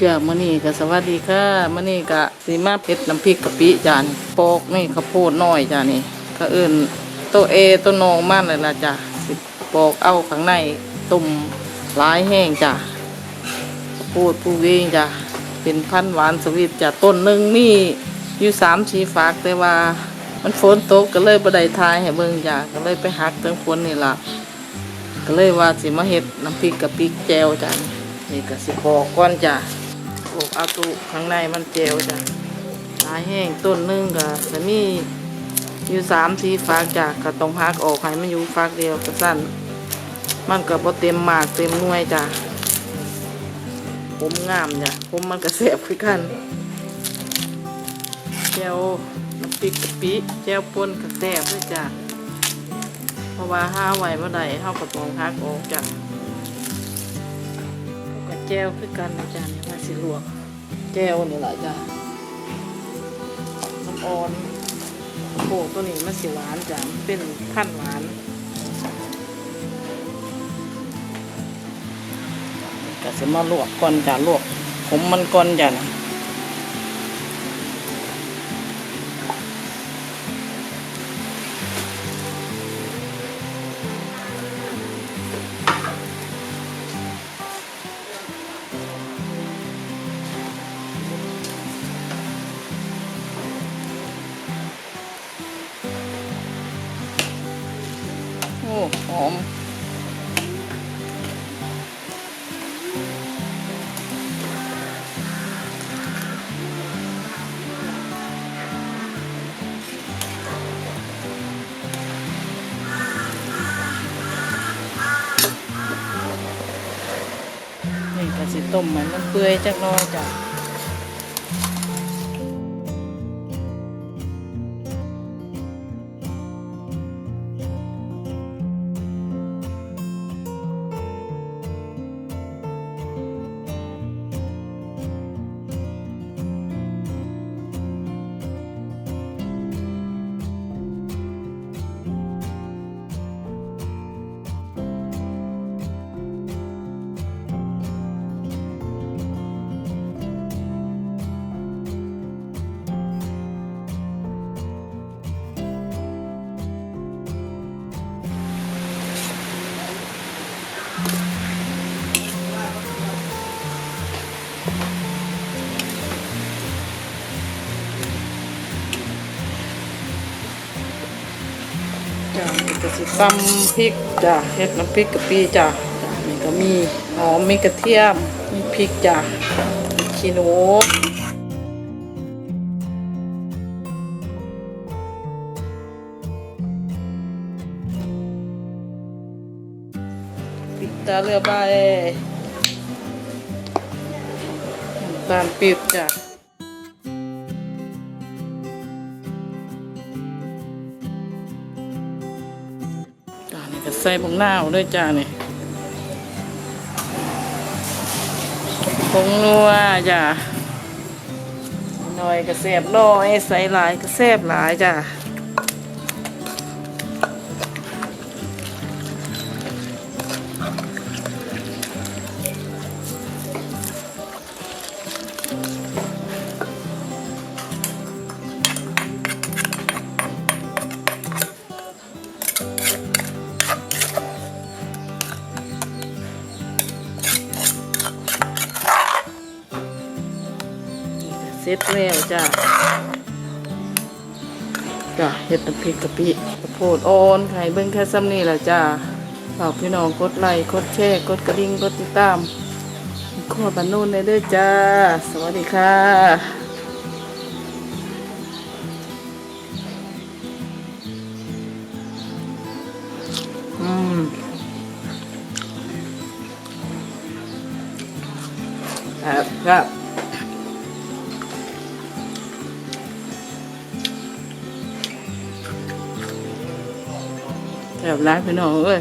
เจ้ามื้อนี้ก็สวัสดีค่ะมื้อนี้ก็สิมาเผ็ดน้ำพริกกะปิจานปอกนี่ข้าวโพดน้อยจานนี่ก็เอิ้นตัวเอตัวนองมันเลยล่ะจ้าสิปอกเอาข้างในต้มหลายแห้งจ้าข้าวโพดปลูกเองจ้าเป็นพันหวานสวีทจ้าต้นหนึ่งมีอยู่สามชีฝากแต่ว่ามันฝนตกก็เลยบ่ไดทายให้เบิ่งจ้าก็เลยไปหักทั้งฝนนี่ล่ะก็เลยว่าสิมาเฮ็ดน้ำพริกกะปิแจวจ้ะนี่ก็สิปอกก่อนจ้ะ ปอกเอาตุข้างในมันแจวจ้ะหลายแห้งต้นนึงก็จะมีอยู่สามสี่ฝากจ้ะก็ต้องหักออกให้มันอยู่ฝากเดียวก็สั้น มันก็บ่เต็มหมากเต็มหน่วยจ้ะผมงามจ้ะผมมันก็แสบคือกันแจวน้ำพริกกะปิแจวป่นก็แซ่บด้วยจ้ะเพราะว่าห้าไหว้เมื่อใดเฮาก็ต้องหักออกจากก็แจ้วคือกันจ๊ะ สิลวก แก้วนี่แหละจ้ะน้ำอ่อนโอ้ตัวนี้มันสิหวานจ้ะเป็นพันหวานก็จะมาลวกก่อนจ้ะลวกผมมันก่อนจ้ะนะ หอมนี่ก็สิต้มมันมันเปื่อยจักน้อยจ้ะ จ้ะนี่ก็สิตำพริกจ้ะเฮ็ดน้ำพริกกะปิจ้ะจ้ะนี่ก็มีหอมมีกระเทียมมีพริกจ้ะมีขี้หนูพริกตาเรือใบน้ำตาลปี๊บจ้ะ จะใส่ผงหน้าวด้วยจ้านี่ผงนัวจ้าหน่อยก็แซ่บน้อยใส่หลายก็แซ่บหลายจ้า สร็จแล้วจ้าจ้าเห็ดน้ำพริกกะปิกระโพดอ่อนไข่เบิ้งแค่ซ้ำนี่แหละจ้าฝากพี่น้องกดไลค์กดแชร์กดกระดิ่งกดติดตามขวบันนูนได้ด้วยจ้า สวัสดีค่ะอืมครับ ครับแถบร้านพี่น้องเอ้ย